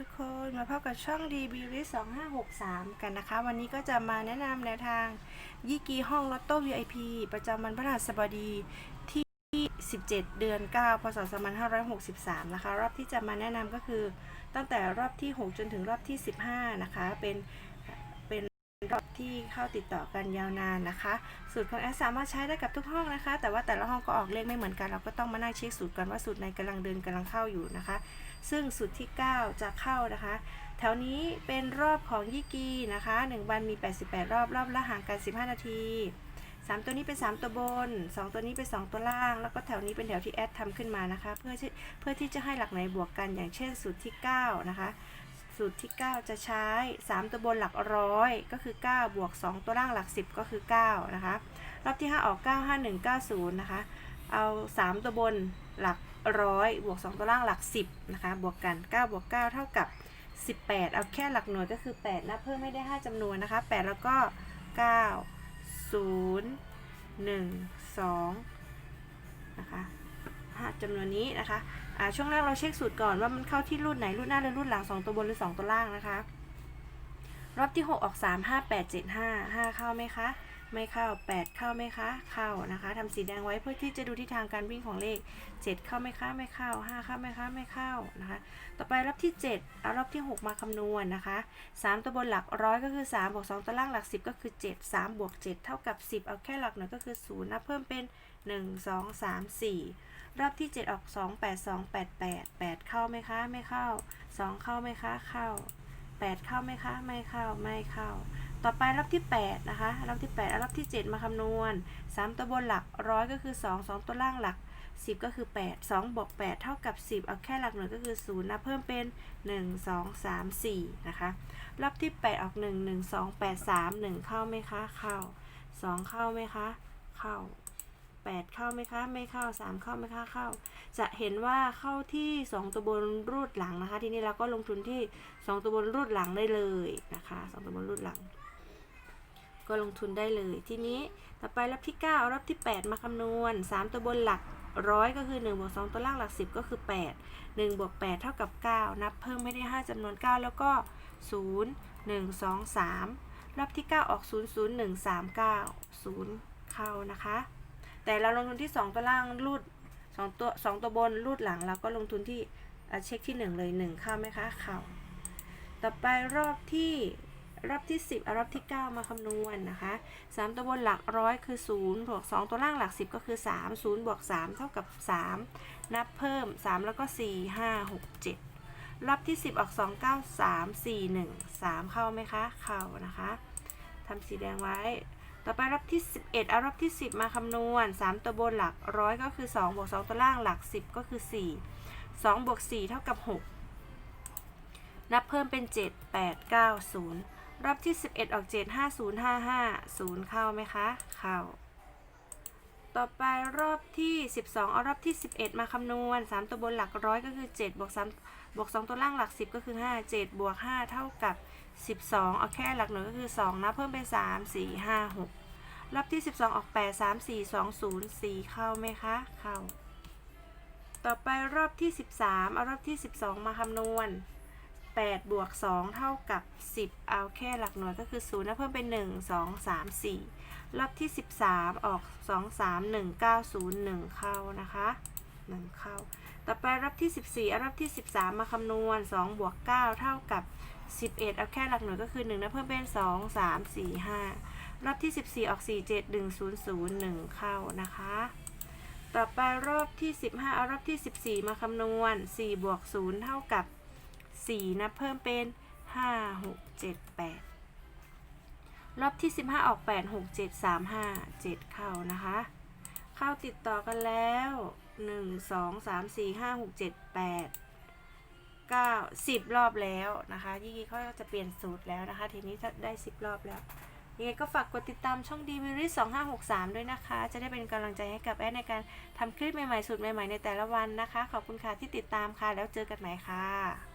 ทุกคนมาพบกับช่องดีบีริส2563 กันนะคะ วันนี้ก็จะมาแนะนำแนวทางยี่กีห้องลอตโต้ VIP ประจำวันพฤหัสบดีที่ 17 เดือน 9 พศ 2563 นะคะ รอบที่จะมาแนะนำก็คือตั้งแต่รอบที่ 6 จนถึงรอบที่ 15 นะคะ เป็น ที่เข้าติดต่อกันยาวนานนะคะ สูตรของแอดสามารถใช้ได้กับทุกห้องนะคะ แต่ว่าแต่ละห้องก็ออกเลขไม่เหมือนกัน เราก็ต้องมานั่งเช็คสูตรกันว่าสูตรไหนกำลังเดินกำลังเข้าอยู่นะคะ ซึ่งสูตรที่ 9 จะเข้านะคะ แถวนี้เป็นรอบของยี่กีนะคะ 1 วันมี 88 รอบรอบละห่างกัน 15 นาที3 ตัวนี้เป็น 3 ตัวบน 2 ตัวนี้เป็น 2 ตัวล่าง แล้วก็แถวนี้เป็นแถวที่แอดทำขึ้นมานะคะ เพื่อเพื่อที่จะให้หลักไหนบวกกันอย่างเช่นสูตรที่ 9 นะคะ สูตรที่ 9 จะใช้ 3 ตัวบนหลักร้อยก็คือ 9 บวก 2 ตัวล่างหลัก 10 ก็คือ 9 นะคะ รอบที่ 5 ออก 9 5 1 9 0 นะคะ เอา 3 ตัวบนหลักร้อยบวก 2 ตัวล่างหลัก 10 นะคะ บวกกัน 9 บวก 9 เท่ากับ 18 เอาแค่หลักหน่วยก็คือ 8 นะ เพิ่มไม่ได้ 5จำนวนนะคะ 8 แล้วก็ 9 0 1 2 นะคะ จำจำนวนนี้นะคะช่วงแรกเราเช็คสูตรก่อนว่ามันเข้าที่รุ่นไหนรุ่นหน้าหรือรุ่นหลัง 2 ตัวบนหรือ 2 ตัวล่างนะคะ รอบที่ 6 ออก 3 5 8 7 5 5 เข้าไหมคะ ไม่เข้า 8 เข้าไหมคะ เข้านะคะทำสีแดงไว้เพื่อที่จะดูทิศทางการวิ่งของเลข 7 เข้าไหมคะ ไม่เข้า 5 เข้าไหมคะ ไม่เข้านะคะ ต่อไปรอบที่ 7 เอารอบที่ 6 มาคำนวณนะคะ 3 ตัวบนหลักร้อยก็คือ 3 บวก 2 ตัวล่างหลัก 10 ก็คือ 7 3 บวก 7 เท่ากับ 10 เอาแค่หลักหน่วยก็คือ 0 นะ เพิ่มเป็น 1 2 3 4รอบที่ 7 ออก 2 8 2 8 8 8 เข้าไหมคะ ไม่เข้า 2 เข้าไหมคะ เข้า 8 เข้าไหมคะ ไม่เข้า ไม่เข้า ต่อไปรอบที่ 8 นะคะรอบที่8เอารอบที่ 7 มาคำนวณ 3 ตัวบนหลักร้อยก็คือ 2 2 ตัวล่างหลัก 10 ก็คือ 8 2บวก8 เท่ากับ 10 เอาแค่หลักหน่วยก็คือ0นะเพิ่มเป็น 1 2 3 4 นะคะรอบที่ 8 ออก 1 1 2 8 3 1 เข้าไหมคะ เข้า 2 เข้าไหมคะ เข้า 8 เข้าไหมคะ ไม่เข้า 3 เข้าไหมคะ เข้า จะเห็นว่าเข้าที่ 2 ตัวบนรูดหลังนะคะ ทีนี้เราก็ลงทุนที่ 2 ตัวบนรูดหลังได้เลยนะคะ 2 ตัวบนรูดหลัง ก็ลงทุนได้เลย ทีนี้ต่อไปรอบที่9เอารอบที่ 8 มาคำนวณ 3 ตัวบนหลักร้อยก็คือ1บวก2ตัวล่างหลัก 10 ก็คือ 8 1บวก8เท่ากับ 9 นับเพิ่มไม่ได้ 5จำนวน 9 แล้วก็ 0 1 2 3รอบที่ 9 ออก 0 0 1 3 9 0 เข้านะคะ แต่เราลงทุนที่ 2 ตัวล่างรูด2ตัว2ตัวบนรูดหลังเราก็ลงทุนที่เช็คที่ 1 เลย 1 เข้าไหมคะ เข้า ต่อไปรอบที่ รอบที่ 10เอารอบที่ 9 มาคำนวณนะคะ 3 ตัวบนหลักร้อยคือ0บวก2ตัวล่างหลัก 10 ก็คือ 3 0บวก3เท่ากับ 3 นับเพิ่ม 3 แล้วก็ 4 5 6 7รอบที่ 10 ออก 2 9 3 4 1 3 เข้าไหมคะ เข้านะคะทำสีแดงไว้ ต่อไปรอบที่ 11เอารอบที่ 10 มาคำนวณ 3 ตัวบนหลักร้อยก็คือ2บวก2ตัวล่างหลัก 10 ก็คือ 4 2บวก4เท่ากับ 6 นับเพิ่มเป็น 7 8 9 0 รอบที่ 11 ออก 7 5 0 5 5 0 เข้าไหมคะ เข้า ต่อไปรอบที่ 12 เอารอบที่ 11 มาคำนวณ 3 ตัวบนหลักร้อยก็คือ 7 บวก3บวก 2 ตัวล่างหลัก 10 ก็คือ 5 7 บวก 5 เท่ากับ 12 เอาแค่หลักหน่วยก็คือ 2 นะ เพิ่มเป็น 3 4 5 6 รอบที่ 12 ออก 8 3 4 2 0 4 เข้าไหมคะ เข้า ต่อไปรอบที่ 13 เอารอบที่ 12 มาคำนวณ 8 บวก 2 เท่ากับ 10 เอาแค่หลักหน่วยก็คือ0นะเพิ่มเป็น 1 2 3 4 รอบที่ 13 ออก 2 3 1 9 0 1 เข้านะคะ 1 เข้า ต่อไปรอบที่ 14เอารอบที่ 13 มาคำนวณ 2 บวก 9 เท่ากับ 11 เอาแค่หลักหน่วยก็คือ1นะเพิ่มเป็น 2 3 4 5 รอบที่ 14 ออก 4 7 1 0 0 1 เข้านะคะต่อไปรอบที่ 15 เอารอบที่ 14 มาคำนวณ 4 บวก 0 เท่ากับ 4นะเพิ่มเป็น 5 6 7 8 รอบที่ 15 ออก 8 6 7 3 5 7 เข้านะคะ เข้าติดต่อกันแล้ว 1 2 3 4 5 6 7 8 9 10 รอบแล้วนะคะยี่กี้เขาจะเปลี่ยนสูตรแล้วนะคะ ทีนี้ได้ 10 รอบแล้วยังไงก็ฝากกดติดตามช่องดีวิริส2563 ด้วยนะคะ จะได้เป็นกำลังใจให้กับแอดในการทำคลิปใหม่ๆ สูตรใหม่ๆ ในแต่ละวันนะคะ ขอบคุณค่ะที่ติดตามค่ะ แล้วเจอกันใหม่ค่ะ